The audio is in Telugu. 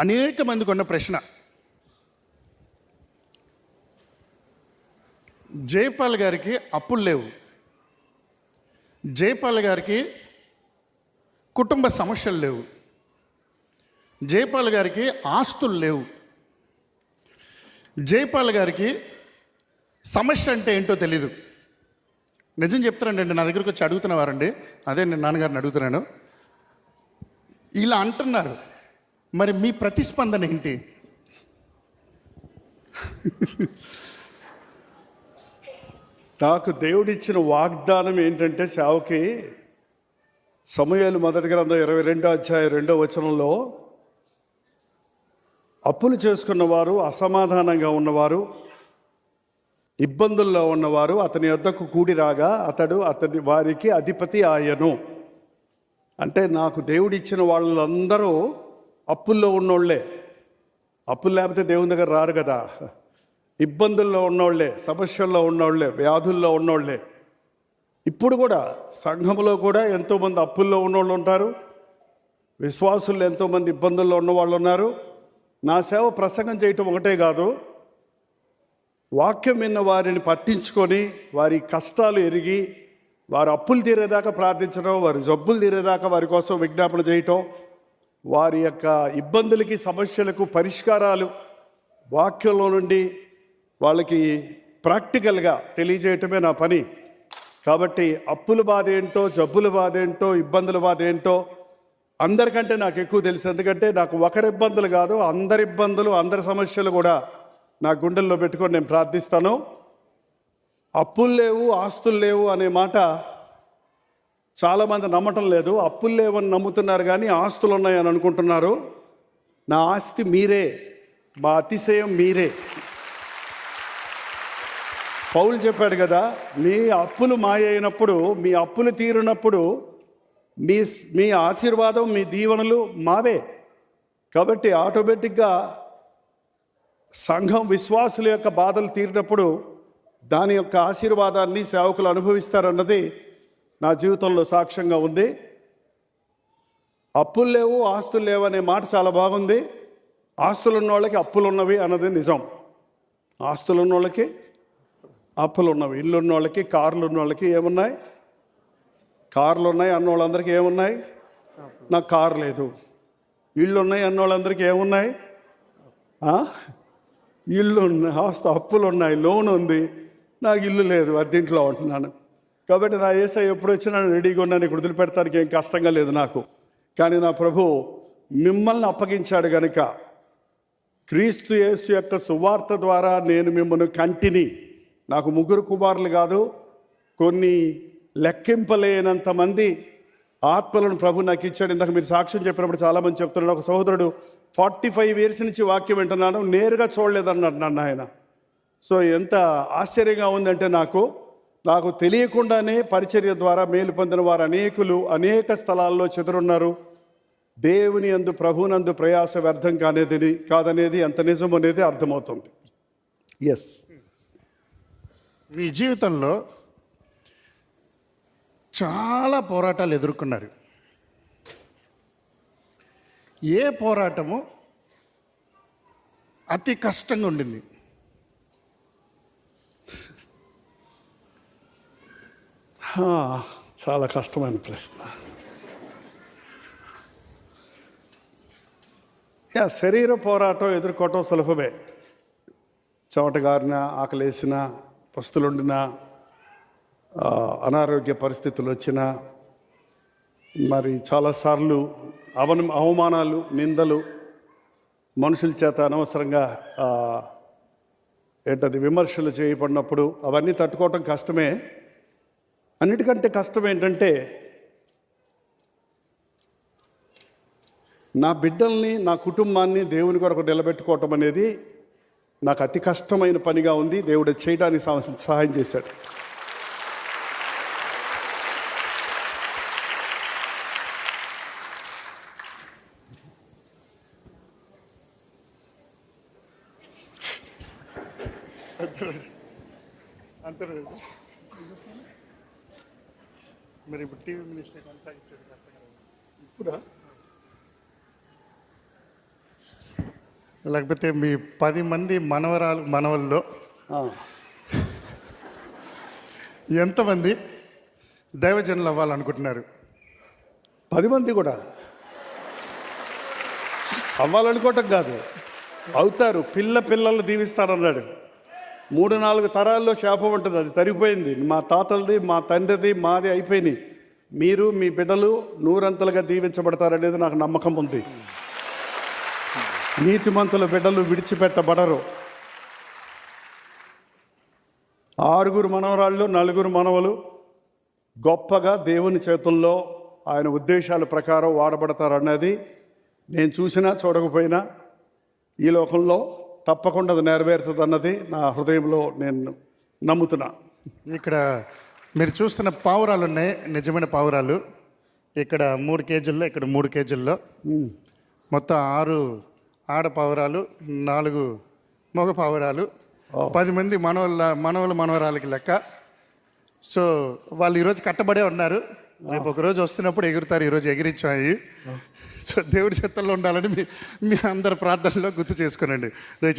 అనేక మందికి ఉన్న ప్రశ్న. జయపాల్ గారికి అప్పులు లేవు. జయపాల్ గారికి కుటుంబ సమస్యలు లేవు. జయపాల్ గారికి ఆస్తులు లేవు. జయపాల్ గారికి సమస్య అంటే ఏంటో తెలీదు. నిజం చెప్తానండి నా దగ్గరకు వచ్చి అడుగుతున్నవారండి అదే నేను నాన్నగారిని అడుగుతున్నాను. ఇలా అంటున్నారు. మరి మీ ప్రతిస్పందన ఏంటి? నాకు దేవుడిచ్చిన వాగ్దానం ఏంటంటే సేవకి సమయాలు మొదటి గ్రంథం ఇరవై రెండో అధ్యాయ రెండో వచనంలో అప్పులు చేసుకున్నవారు అసమాధానంగా ఉన్నవారు ఇబ్బందుల్లో ఉన్నవారు అతని వద్దకు కూడి రాగా అతడు అతని వారికి అధిపతి ఆయను. అంటే నాకు దేవుడిచ్చిన వాళ్ళందరూ అప్పుల్లో ఉన్నోళ్ళే అప్పులు లేకపోతే దేవుని దగ్గర రారు కదా. ఇబ్బందుల్లో ఉన్నోళ్ళే సమస్యల్లో ఉన్నోళ్ళే వ్యాధుల్లో ఉన్నోళ్ళే ఇప్పుడు కూడా సంఘంలో కూడా ఎంతోమంది అప్పుల్లో ఉన్నోళ్ళు ఉంటారు. విశ్వాసులు ఎంతోమంది ఇబ్బందుల్లో ఉన్న వాళ్ళు ఉన్నారు. నా సేవ ప్రసంగం చేయటం ఒకటే కాదు. వాక్యం విన్న వారిని పట్టించుకొని వారి కష్టాలు ఎరిగి వారు అప్పులు తీరేదాకా ప్రార్థించడం వారి జబ్బులు తీరేదాకా వారి కోసం విజ్ఞాపన చేయటం వారి యొక్క ఇబ్బందులకి సమస్యలకు పరిష్కారాలు వాక్యంలో నుండి వాళ్ళకి ప్రాక్టికల్గా తెలియజేయటమే నా పని. కాబట్టి అప్పుల బాధ ఏంటో జబ్బుల బాధ ఏంటో ఇబ్బందుల బాధ ఏంటో అందరికంటే నాకు ఎక్కువ తెలుసు. ఎందుకంటే నాకు ఒకరి ఇబ్బందులు కాదు అందరి ఇబ్బందులు అందరి సమస్యలు కూడా నా గుండెల్లో పెట్టుకొని నేను ప్రార్థిస్తాను. అప్పులు లేవు ఆస్తులు లేవు అనే మాట చాలామంది నమ్మటం లేదు. అప్పులు లేవని నమ్ముతున్నారు కానీ ఆస్తులు ఉన్నాయని అనుకుంటున్నారు. నా ఆస్తి మీరే. మా అతిశయం మీరే. పౌలు చెప్పాడు కదా మీ అప్పులు మాయైనప్పుడు మీ అప్పులు తీరినప్పుడు మీ మీ ఆశీర్వాదం మీ దీవెనలు మావే. కాబట్టి ఆటోమేటిక్గా సంఘం విశ్వాసుల యొక్క బాధలు తీరినప్పుడు దాని యొక్క ఆశీర్వాదాన్ని సేవకులు అనుభవిస్తారన్నది నా జీవితంలో సాక్ష్యంగా ఉంది. అప్పులు లేవు ఆస్తులు లేవు అనే మాట చాలా బాగుంది. ఆస్తులు ఉన్న వాళ్ళకి అప్పులు ఉన్నవి అన్నది నిజం. ఆస్తులు ఉన్న వాళ్ళకి అప్పులు ఉన్నవి. ఇల్లు ఉన్న వాళ్ళకి కార్లు ఉన్న వాళ్ళకి ఏమున్నాయి? కార్లు ఉన్నాయి అన్న వాళ్ళందరికీ ఏమున్నాయి? నాకు కారు లేదు. ఇళ్ళు ఉన్నాయి అన్న వాళ్ళందరికీ ఏమున్నాయి ఇల్లు ఉన్నాయి ఆస్తి అప్పులు ఉన్నాయి లోన్ ఉంది. నాకు ఇల్లు లేదు అద్దీంట్లో ఉంటున్నాను. కాబట్టి నా ఏసై ఎప్పుడు వచ్చినా రెడీగా ఉన్నాను ఇక్కడ వదిలిపెడతానికి ఏం కష్టంగా లేదు నాకు. కానీ నా ప్రభు మిమ్మల్ని అప్పగించాడు గనుక క్రీస్తు యేసు యొక్క సువార్త ద్వారా నేను మిమ్మల్ని కంటిని నాకు ముగ్గురు కుమారులు కాదు కొన్ని లెక్కింపలేనంత మంది ఆత్మలను ప్రభు నాకు ఇచ్చాడు. ఇందాక మీరు సాక్ష్యం చెప్పినప్పుడు చాలామంది చెప్తున్నాడు ఒక సహోదరుడు ఫార్టీ ఫైవ్ ఇయర్స్ నుంచి వాక్యం వింటున్నాను నేరుగా చూడలేదన్నాడు నన్ను ఆయన. సో ఎంత ఆశ్చర్యంగా ఉందంటే నాకు నాకు తెలియకుండానే పరిచర్య ద్వారా మేలు పొందిన వారు అనేకులు అనేక స్థలాల్లో చెదురున్నారు. దేవుని అందు ప్రభునందు ప్రయాస వ్యర్థం కానేది కాదనేది ఎంత నిజం అనేది అర్థమవుతుంది. ఎస్ మీ జీవితంలో చాలా పోరాటాలు ఎదుర్కొన్నారు. ఏ పోరాటము అతి కష్టంగా ఉండింది. చాలా కష్టమైన ప్రశ్న. యా శరీర పోరాటం ఎదుర్కోవటం సులభమే. చెమటగారిన ఆకలేసిన పస్తులుండిన అనారోగ్య పరిస్థితులు వచ్చిన మరి చాలాసార్లు అవన అవమానాలు నిందలు మనుషుల చేత అనవసరంగా ఏంటది విమర్శలు చేయబడినప్పుడు అవన్నీ తట్టుకోవటం కష్టమే. అన్నిటికంటే కష్టం ఏంటంటే నా బిడ్డల్ని నా కుటుంబాన్ని దేవుని కొరకు నిలబెట్టుకోవటం అనేది నాకు అతి కష్టమైన పనిగా ఉంది. దేవుడు చేయడానికి సహ- సహాయం చేశాడు. అంతే మరి ఇప్పుడు టీవీ మినిస్టర్ కొనసాగించేది కష్టంగా? ఇప్పుడు? లేకపోతే మీ పది మంది మనవరాలు మనవల్లో ఎంతమంది దైవజనులు అవ్వాలనుకుంటున్నారు? పది మంది కూడా. అవ్వాలనుకోవటం కాదు. అవుతారు. పిల్ల పిల్లలు దీవిస్తారన్నాడు. మూడు నాలుగు తరాల్లో శాపం ఉంటుంది. అది తరిగిపోయింది. మా తాతలది మా తండ్రిది మాది అయిపోయినాయి. మీరు మీ బిడ్డలు నూరంతలుగా దీవించబడతారనేది నాకు నమ్మకం ఉంది. నీతిమంతుల బిడ్డలు విడిచిపెట్టబడరు. ఆరుగురు మనవరాళ్ళు నలుగురు మనవలు గొప్పగా దేవుని చేతుల్లో ఆయన ఉద్దేశాల ప్రకారం వాడబడతారన్నది నేను చూసినా చూడకపోయినా ఈ లోకంలో తప్పకుండా అది నెరవేరుతుంది అన్నది నా హృదయంలో నేను నమ్ముతున్నా. ఇక్కడ మీరు చూస్తున్న పావురాలు ఉన్నాయి నిజమైన పావురాలు. ఇక్కడ మూడు కేజీల్లో ఇక్కడ మూడు కేజీల్లో. మొత్తం ఆరు ఆడ పావురాలు నాలుగు మగ పావురాలు. పది మంది మనవల మనవల మనవరాలకి లెక్క. సో వాళ్ళు ఈరోజు కట్టబడే ఉన్నారు. రేపు ఒక రోజు వస్తున్నప్పుడు ఎగురుతారు ఈరోజు ఎగిరించాయి. సో దేవుడి చేతుల్లో ఉండాలని మీ మీ అందరి ప్రార్థనలో గుర్తు చేసుకునండి. దయచేసి